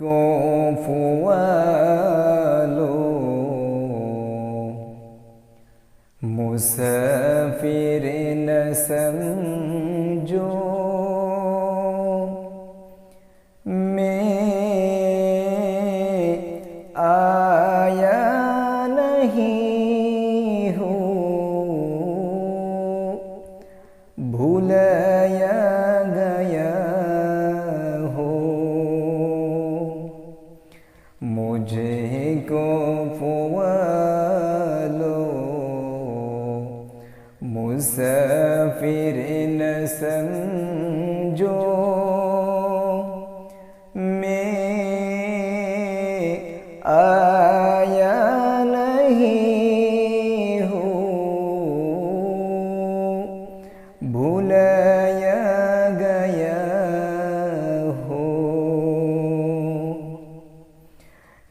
কোফুয়ালো। মুসাফির ন مجھے کو فوالو مسافر نہ سمجھو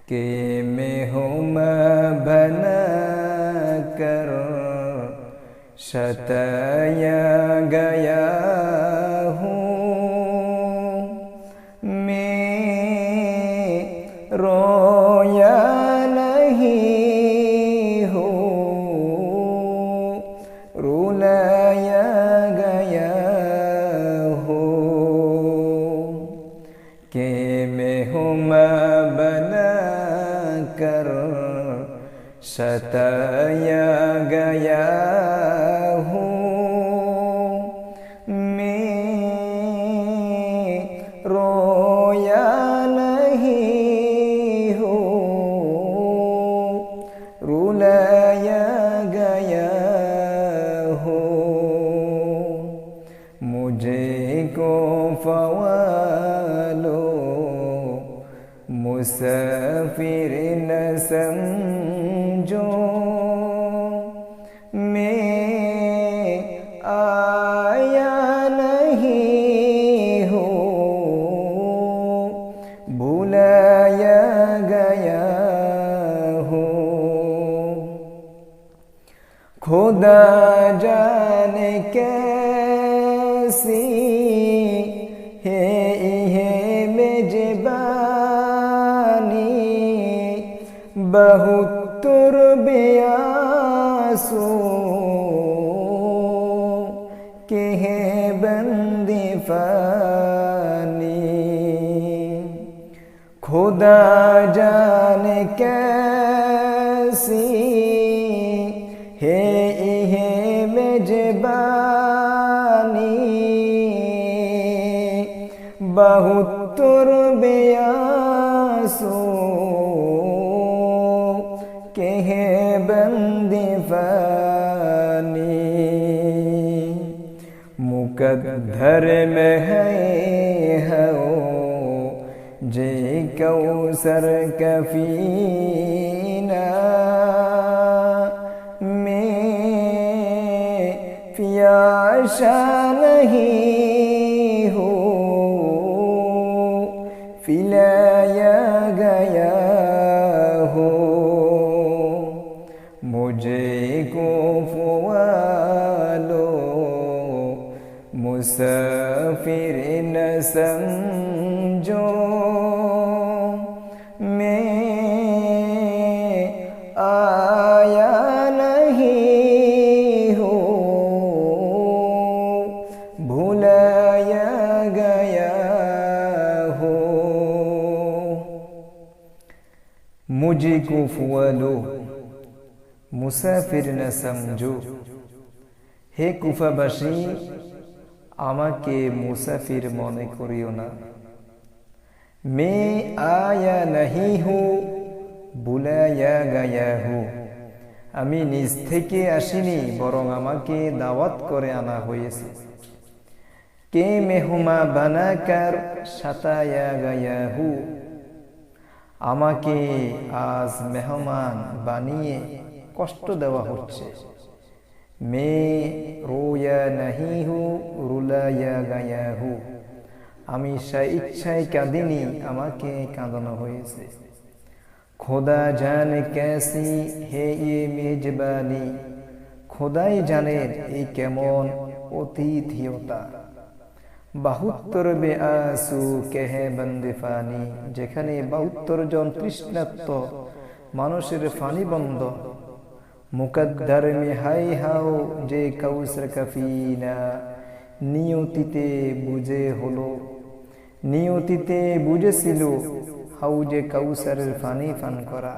कि मैं हूँ बना कर शताया गया हूँ मैं रोया नहीं हूँ रुलाया ستايا جياه مي رويا نهيه رولايا جياه مجيكو فوالو. مسافرين سمي कैसी है ये मेजबानी। बहुत तुरबियासू के है बंदी फानी। खुदा जाने कैसी बहुत तुरबियासू के बंदी फानी मुकद्दर में है हो जे कौसर कफीना। में प्याशा नहीं पिलाया गया हो मुझे को फवालो मुसाफिर न समझो मैं आया नहीं हूँ भूलाया गया मुझको फुआलो মুসাফির না সমঝো হে কুফাবাসী আমাকে মুসাফির মনে করিও না মে আয়া নাহি হু বুলায়া গায়া হু আমি নিজ থেকে আসিনি বরং আমাকে দাওয়াত করে আনা হয়েছে কে মেহুমা বানাকার সাতায়া গায়া হু আমাকে আজ মেহমান বানিয়ে কষ্ট দেওয়া হচ্ছে। মে রোয়া নাহি হু রুলায়া গায়া হু আমি ইচ্ছায় কাঁদিনি, আমাকে কাঁদানো হয়েছে। খোদা জান ক্যাসি হে ইয়ে মেজবানি। খোদাই জানেন এই কেমন অতিথিয়তা। বাহুত্তর বে আসু কেহে বন্দে ফানি, যেখানে বাহুত্তর জন তৃষ্ণাত্ম, মানুষের ফানি বন্ধ। মুকদ্দর মে হাই হাও যে কৌসর কফিনা, নিয়তিতে বুঝে হলো, নিয়তিতে বুঝেছিল হাউ যে কৌসরের ফানি ফান করা।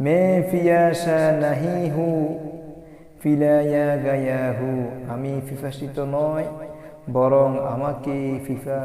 মে ফিয়াশা নাহি হু, ফিলায়া গায়া হু, আমি ফিফাসিত নয় বরং আমাকে ফিফা